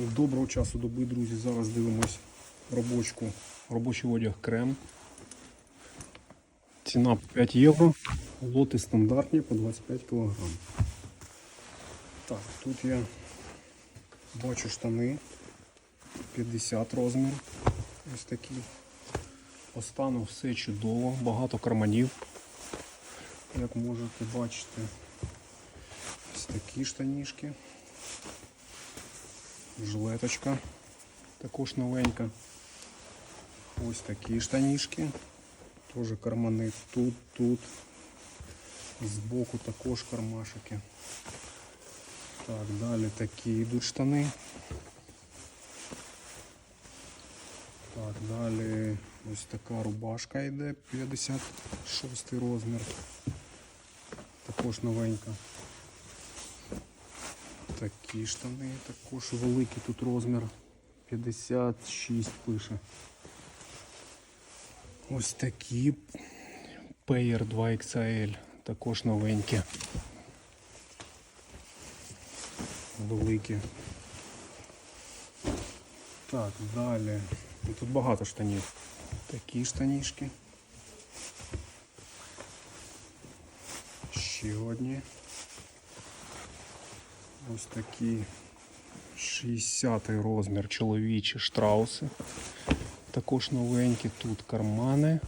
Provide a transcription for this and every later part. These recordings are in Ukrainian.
Доброго часу доби, друзі. Зараз дивимось робочку, робочий одяг крем. Ціна 5 євро. Лоти стандартні по 25 кг. Так, тут я бачу штани 50 розмір. Ось такі. По стану все чудово, багато карманів. Як можете бачити, ось такі штанішки. Жилеточка також новенька. Ось такі штанішки. Теж кармани тут, тут. Збоку також кармашики. Так, далі такі йдуть штани. Так, далі ось така рубашка йде 56 розмір. Також новенька. Такі штани, також великий тут розмір. 56 пише. Ось такі Payer 2XL, також новенькі. Великі. Так, далі. Ну, Тут багато штанів. Такі штанішки. Ще одні. Ось такі 60 розмір чоловічі штрауси. Також новенькі тут кармани.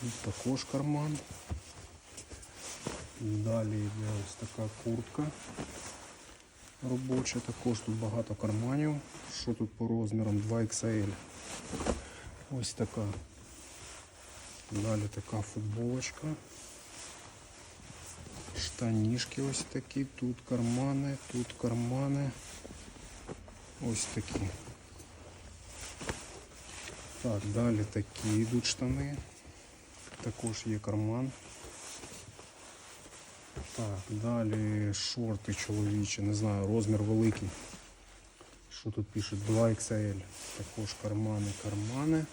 Тут також карман. Далі йде ось така куртка робоча. Також тут багато карманів. Що тут по розмірам 2XL. Ось така. Далі така футболочка. Штанішки ось такі, тут кармани, тут кармани. Ось такі. Так, далі такі йдуть штани. Також є карман. Так, далі шорти чоловічі, не знаю, розмір великий. Що тут пишуть? 2XL. Також кармани, кармани.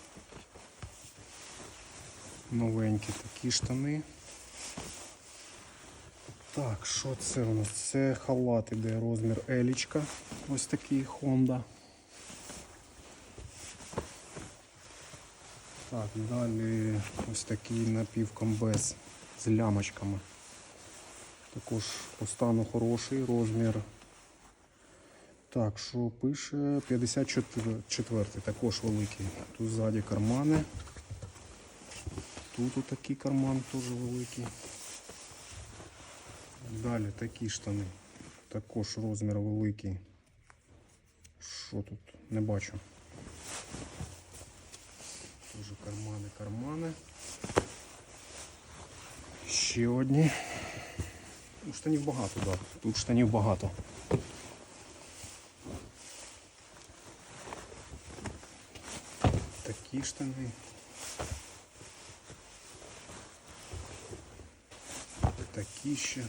Новенькі такі штани. Так, що це у нас? Це халат іде розмір елічка. Ось такий Honda. Так, далі ось такий напівкомбез з лямочками. Також по стану хороший розмір. Так, що пише 54 також великий. Тут ззаді кармани. Тут отакий карман теж великий. Далі такі штани. Також розмір великий. Що тут? Не бачу. Тоже кармани, кармани. Ще одні. Ну, Штанів багато, так. Да. Тут штанів багато. Такі штани. Такі ще.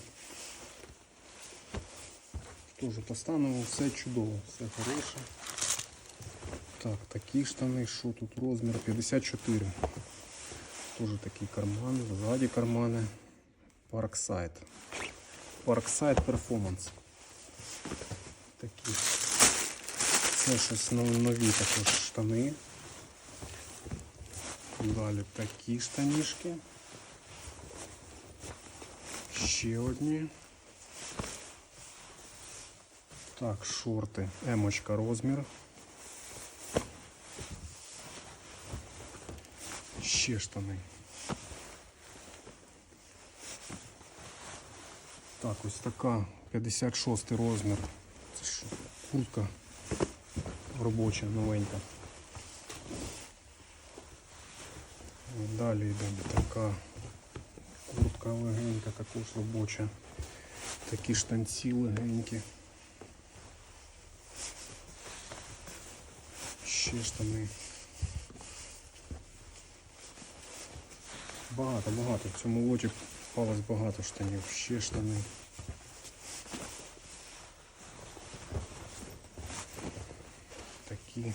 Тоже по все чудово, все хороше. Так, такі штани, що тут розмір 54. Тоже такі кармани, ззаді кармани. Parkside. Parkside Performance. Такі. Це щось нов- нові також штани. Далі такі штанішки. Ще одні. Так, шорти. Емочка розмір. Ще штани. Так, ось така 56 розмір. Це що? Куртка робоча, новенька. Далі йде така куртка легенька, також робоча. Такі штанці легенькі. Ще штани. Багато, багато. В цьому лоті попалось багато штанів. Ще штани. Такі.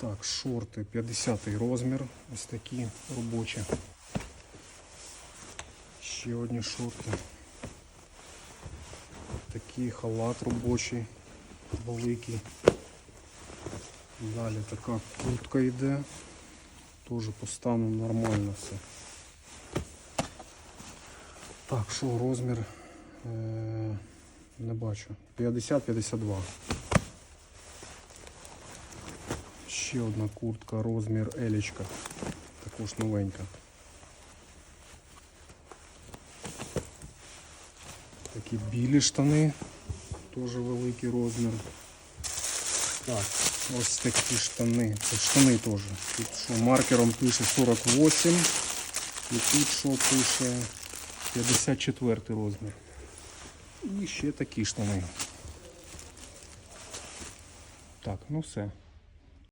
Так, шорти 50 розмір. Ось такі робочі. Ще одні шорти. Такий халат робочий, великий. Далі така куртка йде. Теж по стану нормально все. Так, що розмір? Е, не бачу. 50-52. Ще одна куртка, розмір елічка. Також новенька. Такі білі штани, теж великий розмір. Так, ось такі штани. Це штани теж. Тут що маркером пише 48 і тут що пише 54 розмір. І ще такі штани. Так, ну все.